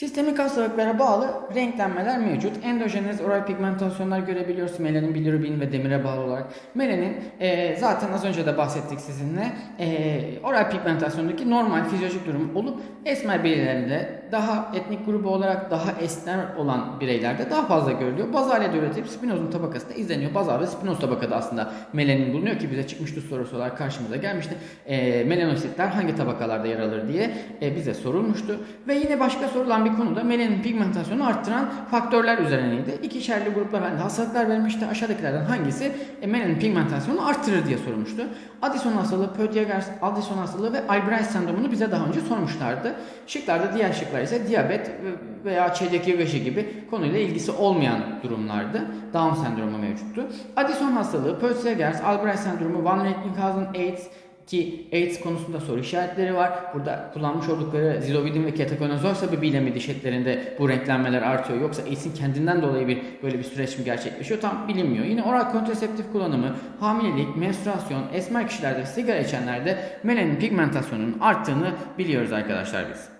Sistemik hastalıklara bağlı renklenmeler mevcut. Endojeniz oral pigmentasyonlar görebiliyoruz. Melanin, bilirubin ve demire bağlı olarak. Melanin e, zaten az önce de bahsettik sizinle. E, oral pigmentasyondaki normal fizyolojik durum olup esmer bireylerinde daha etnik grubu olarak daha esmer olan bireylerde daha fazla görülüyor. Bazal üretip spinozun tabakasında izleniyor. Bazal ve spinoz tabakada aslında melanin bulunuyor ki bize çıkmıştı sorusu olarak karşımıza gelmişti. E, melanositler hangi tabakalarda yer alır diye e, bize sorulmuştu. Ve yine başka sorulan bir konuda melanin pigmentasyonu arttıran faktörler üzerineydi. İkişerli gruplar halinde hastalıklar verilmişti. Aşağıdakilerden hangisi e, melanin pigmentasyonu arttırır diye sorulmuştu. Addison hastalığı, Peutz-Jeghers Addison hastalığı ve Albright sendromunu bize daha önce sormuşlardı. Şıklarda diğer şıklar ise diyabet veya çeyrek yılbaşı gibi konuyla ilgisi olmayan durumlardı. Down sendromu mevcuttu. Addison hastalığı, Peutz-Jeghers, Albright sendromu, Van Recklinghausen, AIDS, ki AIDS konusunda soru işaretleri var. Burada kullanmış oldukları zilovidin ve ketokonazol sebebiyle mi diş etlerinde bu renklenmeler artıyor yoksa AIDS'in kendinden dolayı bir böyle bir süreç mi gerçekleşiyor tam bilinmiyor. Yine oral kontraseptif kullanımı, hamilelik, menstruasyon, esmer kişilerde, sigara içenlerde melanin pigmentasyonunun arttığını biliyoruz arkadaşlar biz.